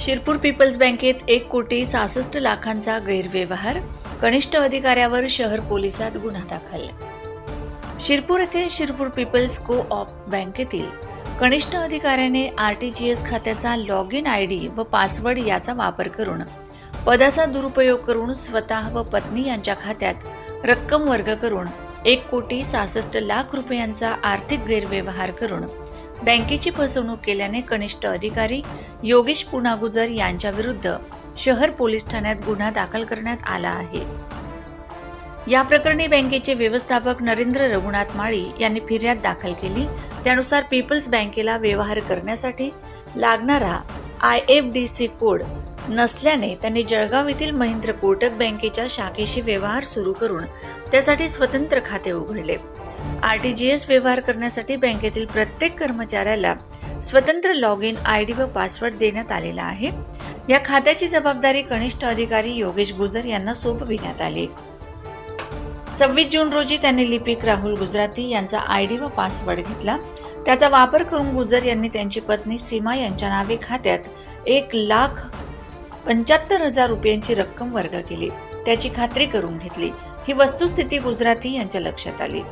Shirpur people's बँकेत एक कोटी सहासष्ट लाखांचा गैरव्यवहार. कनिष्ठ अधिकाऱ्यावर शहर पोलिसात गुन्हा दाखल. शिरपूर येथील शिरपूर पीपल्स को ऑप बँकेतील कनिष्ठ अधिकाऱ्याने आरटीजीएस खात्याचा लॉग इन आय डी व पासवर्ड याचा वापर करून पदाचा दुरुपयोग करून स्वतः व पत्नी यांच्या खात्यात रक्कम वर्ग करून एक कोटी सहासष्ट लाख रुपयांचा आर्थिक गैरव्यवहार करून बँकेची फसवणूक केल्याने कनिष्ठ अधिकारी योगेश पुनागुजर यांच्याविरुद्ध शहर पोलीस ठाण्यात गुन्हा दाखल करण्यात आला आहे. या प्रकरणी बँकेचे व्यवस्थापक नरेंद्र रघुनाथ माळी यांनी फिर्याद दाखल केली. त्यानुसार पीपल्स बँकेला व्यवहार करण्यासाठी लागणारा I F D C code नसल्याने त्यांनी जळगाव येथील महेंद्र कोटक बँकेच्या शाखेशी व्यवहार सुरू करून त्यासाठी स्वतंत्र खाते उघडले. आरटीजीएस व्यवहार करण्यासाठी बँकेतील प्रत्येक कर्मचाऱ्याला स्वतंत्र लॉग इन आय डी व पासवर्ड देण्यात आलेला आहे. या खात्याची जबाबदारी कनिष्ठ अधिकारी योगेश गुजर यांना सोपविण्यात आली. सव्वीस जून रोजी त्यांनी लिपिक राहुल गुजराती यांचा आय डी व पासवर्ड घेतला. त्याचा वापर करून गुजर यांनी त्यांची पत्नी सीमा यांच्या नावे खात्यात एक लाख पंच्याहत्तर हजार रुपयांची रक्कम वर्ग केली. त्याची खात्री करून घेतली. ही वस्तुस्थिती गुजराती यांच्या लक्षात आली.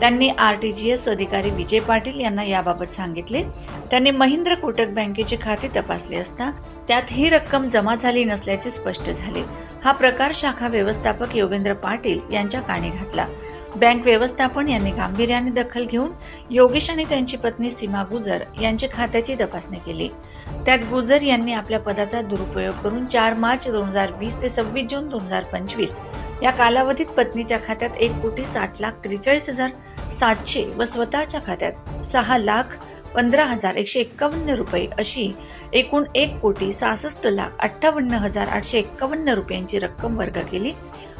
त्यांनी आर टी जी एस अधिकारी विजय पाटील यांना याबाबत सांगितले. त्यांनी महिंद्र कोटक बँकेचे खाते तपासले असता त्यात ही रक्कम जमा झाली नसल्याचे स्पष्ट झाले. हा प्रकार शाखा व्यवस्थापक योगेंद्र पाटील यांच्या काणी घातला. बँक व्यवस्थापन यांनी गांभीर्याने दखल घेऊन योगेश आणि त्यांची पत्नी सीमा गुजर यांच्या खात्याची तपासणी केली. त्यात गुजर यांनी आपल्या पदाचा दुरुपयोग करून चार मार्च दोन हजार वीस ते सव्वीस जून दोन हजार पंचवीस या कालावधीत पत्नीच्या खात्यात एक कोटी साठ लाख त्रेचाळीस हजार सातशे व स्वतःच्या खात्यात सहा लाख पंधरा हजार एकशे एक्कावन्न रुपये अशी एकूण एक कोटी सहासष्ट लाख अठ्ठावन्न हजार आठशे एक्कावन्न रुपयांची रक्कम वर्ग केली.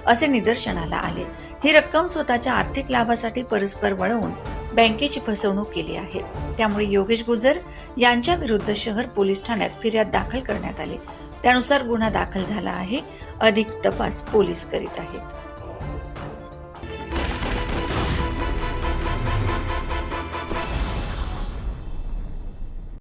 असे निदर्शनाला आले. ही रक्कम स्वतःच्या आर्थिक लाभासाठी परस्पर वळवून बँकेची फसवणूक केली आहे. त्यामुळे योगेश गुजर यांच्या विरुद्ध शहर पोलीस ठाण्यात फिर्याद दाखल करण्यात आली. त्यानुसार गुन्हा दाखल झाला आहे. अधिक तपास पोलीस करीत आहेत.